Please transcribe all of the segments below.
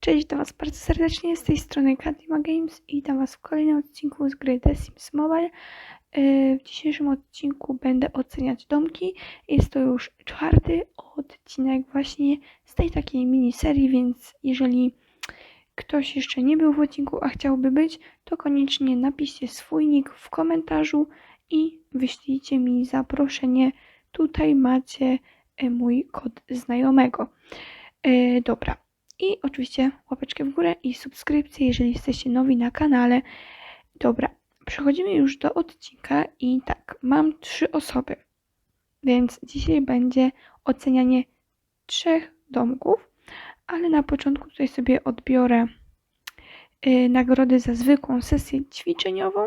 Cześć, witam Was bardzo serdecznie z tej strony Kadima Games i witam Was w kolejnym odcinku z gry The Sims Mobile. Yy, W dzisiejszym odcinku będę oceniać domki. Jest to już czwarty odcinek właśnie z tej takiej miniserii, więc jeżeli ktoś jeszcze nie był w odcinku, a chciałby być, to koniecznie napiszcie swój nick w komentarzu i wyślijcie mi zaproszenie. Tutaj macie e, mój kod znajomego. E, Dobra. I oczywiście łapeczkę w górę i subskrypcję, jeżeli jesteście nowi na kanale. Dobra, przechodzimy już do odcinka i tak, mam trzy osoby, więc dzisiaj będzie ocenianie trzech domków, ale na początku tutaj sobie odbiorę y, nagrody za zwykłą sesję ćwiczeniową.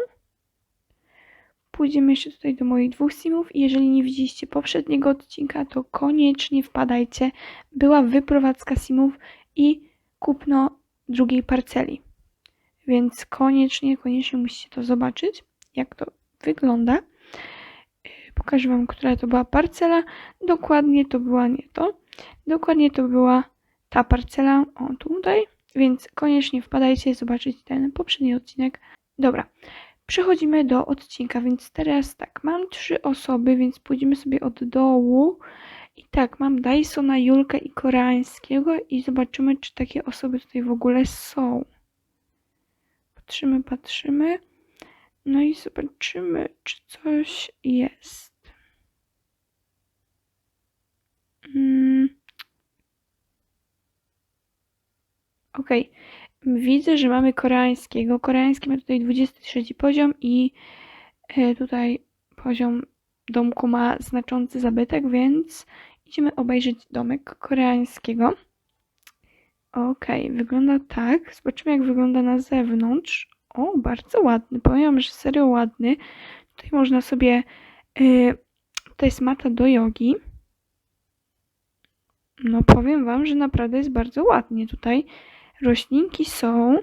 Pójdziemy jeszcze tutaj do moich dwóch simów i jeżeli nie widzieliście poprzedniego odcinka, to koniecznie wpadajcie. Była wyprowadzka simów i kupno drugiej parceli. Więc koniecznie, koniecznie musicie to zobaczyć, jak to wygląda. Pokażę Wam, która to była parcela. Dokładnie to była nie to. Dokładnie to była ta parcela, o tutaj. Więc koniecznie wpadajcie zobaczyć ten poprzedni odcinek. Dobra, przechodzimy do odcinka, więc teraz tak, mam trzy osoby, więc pójdziemy sobie od dołu. I tak, mam Dysona, Julkę i Koreańskiego i zobaczymy, czy takie osoby tutaj w ogóle są. Patrzymy, patrzymy. No i zobaczymy, czy coś jest. Mm. Okej. Widzę, że mamy koreańskiego. Koreański ma tutaj 23 poziom i e, tutaj poziom domku ma znaczący zabytek, więc idziemy obejrzeć domek koreańskiego. Okej, wygląda tak. Zobaczymy, jak wygląda na zewnątrz. O, bardzo ładny. Powiem, że serio ładny. Tutaj można sobie. Yy, to jest mata do jogi. No, powiem Wam, że naprawdę jest bardzo ładnie tutaj. Roślinki są.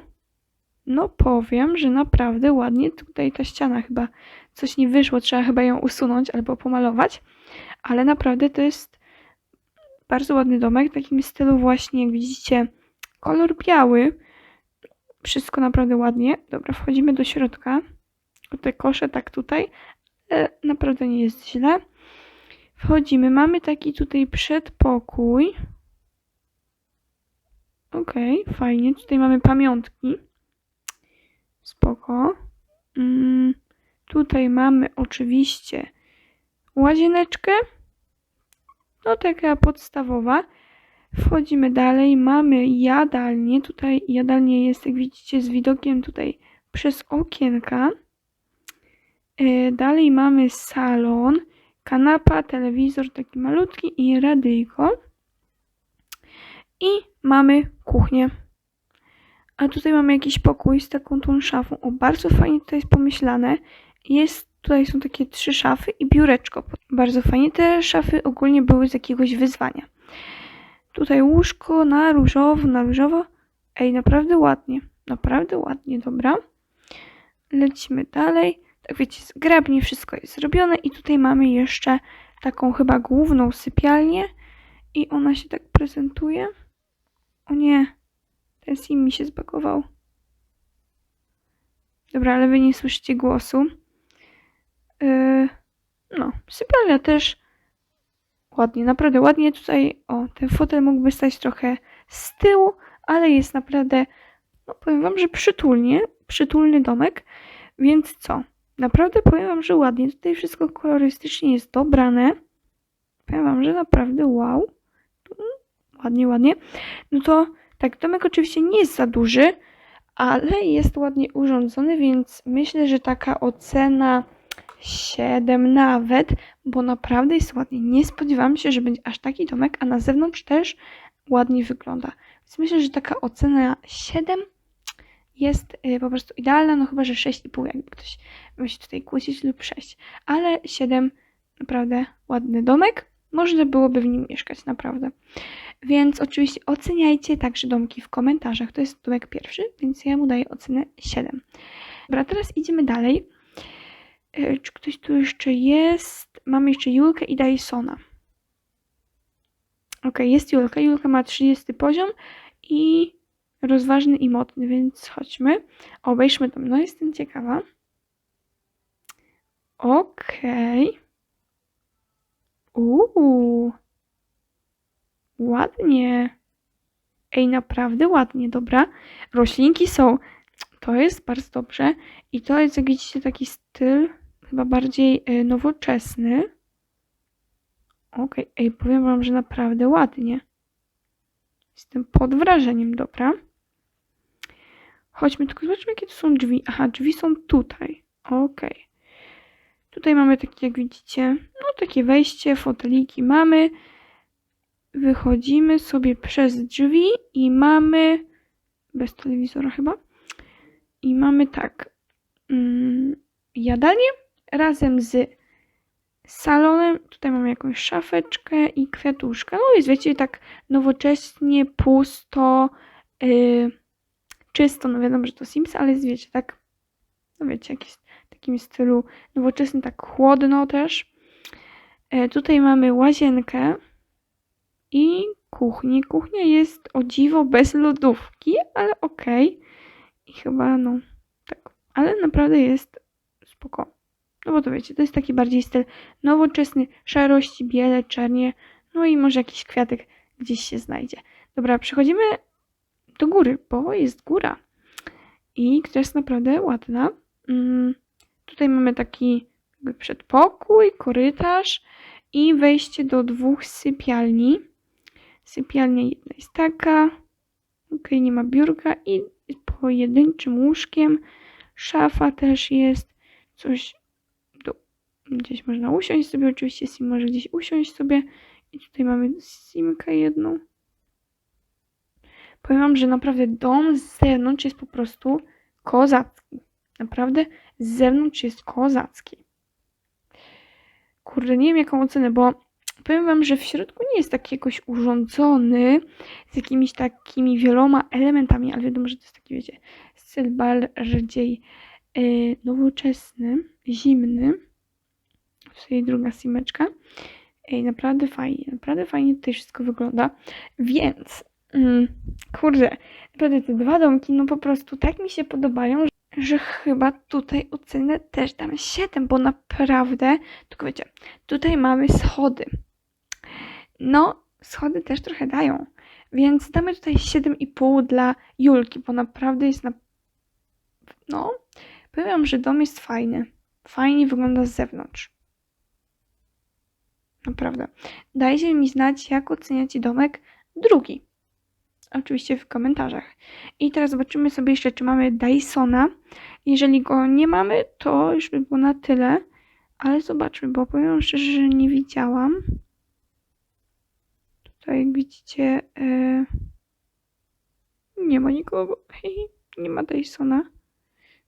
No, powiem, że naprawdę ładnie. Tutaj ta ściana chyba coś nie wyszło. Trzeba chyba ją usunąć albo pomalować. Ale naprawdę to jest bardzo ładny domek. W takim stylu, właśnie, jak widzicie, kolor biały. Wszystko naprawdę ładnie. Dobra, wchodzimy do środka. Te kosze, tak tutaj. E, naprawdę nie jest źle. Wchodzimy. Mamy taki tutaj przedpokój. Okej, fajnie. Tutaj mamy pamiątki. Spoko. Mm, tutaj mamy oczywiście łazieneczkę. No taka podstawowa. Wchodzimy dalej, mamy jadalnię. Tutaj jadalnia jest, jak widzicie, z widokiem tutaj przez okienka. E, Dalej mamy salon, kanapa, telewizor taki malutki i radyjko. I mamy kuchnię. A tutaj mamy jakiś pokój z taką tą szafą. O, bardzo fajnie tutaj jest pomyślane. Jest, tutaj są takie trzy szafy i biureczko. Bardzo fajnie. Te szafy ogólnie były z jakiegoś wyzwania. Tutaj łóżko na różowo, na różowo. Ej, naprawdę ładnie. Naprawdę ładnie, dobra. Lecimy dalej. Tak wiecie, zgrabnie wszystko jest zrobione i tutaj mamy jeszcze taką chyba główną sypialnię i ona się tak prezentuje. O nie, ten sim mi się zbagował. Dobra, ale wy nie słyszycie głosu. Yy, no, sypialnia też ładnie, naprawdę ładnie tutaj. O, ten fotel mógłby stać trochę z tyłu, ale jest naprawdę, no powiem wam, że przytulnie, przytulny domek. Więc co? Naprawdę powiem wam, że ładnie. Tutaj wszystko kolorystycznie jest dobrane. Powiem wam, że naprawdę wow. Ładnie, ładnie. No to tak, domek oczywiście nie jest za duży, ale jest ładnie urządzony, więc myślę, że taka ocena 7 nawet, bo naprawdę jest ładnie. Nie spodziewałam się, że będzie aż taki domek, a na zewnątrz też ładnie wygląda. Więc myślę, że taka ocena 7 jest y, po prostu idealna, no chyba, że 6,5 jakby ktoś się tutaj kłócić lub 6. Ale 7 naprawdę ładny domek. Można byłoby w nim mieszkać, naprawdę. Więc oczywiście oceniajcie także domki w komentarzach. To jest domek pierwszy, więc ja mu daję ocenę 7. Dobra, teraz idziemy dalej. E, Czy ktoś tu jeszcze jest? Mamy jeszcze Julkę i Dysona. Ok, jest Julka. Julka ma 30 poziom i rozważny i modny, więc chodźmy, obejrzmy tam. No jestem ciekawa. Okej. Uuu. Ładnie. Ej, naprawdę ładnie, dobra. Roślinki są. To jest bardzo dobrze. I to jest, jak widzicie, taki styl chyba bardziej e, nowoczesny. Okej, ej, powiem wam, że naprawdę ładnie. Jestem pod wrażeniem, dobra. Chodźmy, tylko zobaczmy, jakie to są drzwi. Aha, drzwi są tutaj. Okej. Tutaj mamy takie, jak widzicie, no takie wejście, foteliki mamy. Wychodzimy sobie przez drzwi i mamy, bez telewizora chyba, i mamy tak, mm, razem z salonem. Tutaj mamy jakąś szafeczkę i kwiatuszkę. No jest, wiecie, tak nowocześnie, pusto, yy, czysto. No wiadomo, że to Sims, ale jest, wiecie, tak, no wiecie, jakiś w takim stylu nowoczesnym, tak chłodno też. E, tutaj mamy łazienkę i kuchnię. Kuchnia jest o dziwo bez lodówki, ale okej. I chyba, no, tak. Ale naprawdę jest spoko. No bo to wiecie, to jest taki bardziej styl nowoczesny, szarości, biele, czarnie, no i może jakiś kwiatek gdzieś się znajdzie. Dobra, przechodzimy do góry, bo jest góra. I która jest naprawdę ładna. Mm, tutaj mamy taki przedpokój, korytarz i wejście do dwóch sypialni. Sypialnia jedna jest taka, ok, nie ma biurka i pojedynczym łóżkiem. Szafa też jest, coś do, gdzieś można usiąść sobie, oczywiście Sim może gdzieś usiąść sobie. I tutaj mamy Simkę jedną. Powiem wam, że naprawdę dom z zewnątrz jest po prostu kozacki. Naprawdę z zewnątrz jest kozacki. Kurde, nie wiem jaką ocenę, bo powiem wam, że w środku nie jest taki jakoś urządzony z jakimiś takimi wieloma elementami, ale wiadomo, że to jest taki, wiecie, styl bardziej yy, nowoczesny, zimny. Tutaj druga simeczka. Ej, naprawdę fajnie, naprawdę fajnie tutaj wszystko wygląda. Więc, mm, kurde, naprawdę te dwa domki, no po prostu tak mi się podobają, że, chyba tutaj ocenę też dam 7, bo naprawdę, tylko wiecie, tutaj mamy schody. No, schody też trochę dają, więc damy tutaj 7,5 dla Julki, bo naprawdę jest na... No, powiem, że dom jest fajny. Fajnie wygląda z zewnątrz. Naprawdę. Dajcie mi znać, jak oceniacie domek drugi. Oczywiście w komentarzach. I teraz zobaczymy sobie jeszcze, czy mamy Dysona. Jeżeli go nie mamy, to już by było na tyle. Ale zobaczmy, bo powiem szczerze, że nie widziałam. Tutaj jak widzicie, e, nie ma nikogo. Hej, nie ma Dysona.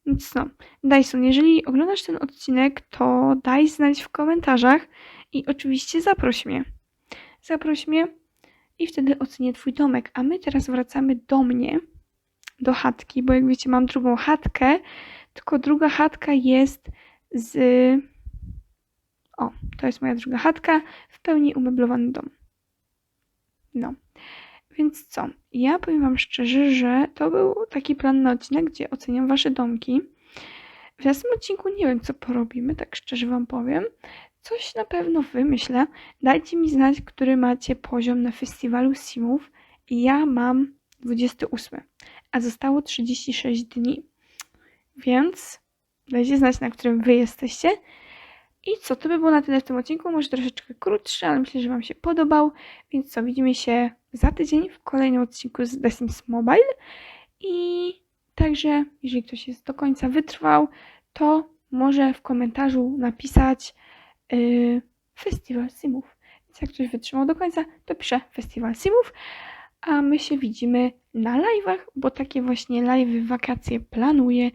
Więc no, Dyson, jeżeli oglądasz ten odcinek, to daj znać w komentarzach i oczywiście zaproś mnie. Zaproś mnie i wtedy ocenię Twój domek. A my teraz wracamy do mnie, do chatki, bo jak wiecie, mam drugą chatkę, tylko druga chatka jest z. O, to jest moja druga chatka, w pełni umeblowany dom. No. Więc co? Ja powiem Wam szczerze, że to był taki plan na odcinek, gdzie oceniam Wasze domki. W następnym odcinku nie wiem, co porobimy, tak szczerze Wam powiem. Coś na pewno wymyślę. Dajcie mi znać, który macie poziom na festiwalu Simów. Ja mam 28, a zostało 36 dni. Więc dajcie znać, na którym Wy jesteście. I co, to by było na tyle w tym odcinku. Może troszeczkę krótszy, ale myślę, że Wam się podobał. Więc co, widzimy się za tydzień w kolejnym odcinku z The Sims Mobile. I także, jeżeli ktoś jest do końca wytrwał, to może w komentarzu napisać yy, Festiwal Simów. Więc jak ktoś wytrzymał do końca, to pisze Festiwal Simów. A my się widzimy na live'ach, bo takie właśnie live'y wakacje planuję.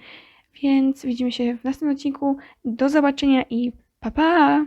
Więc widzimy się w następnym odcinku. Do zobaczenia i pa pa!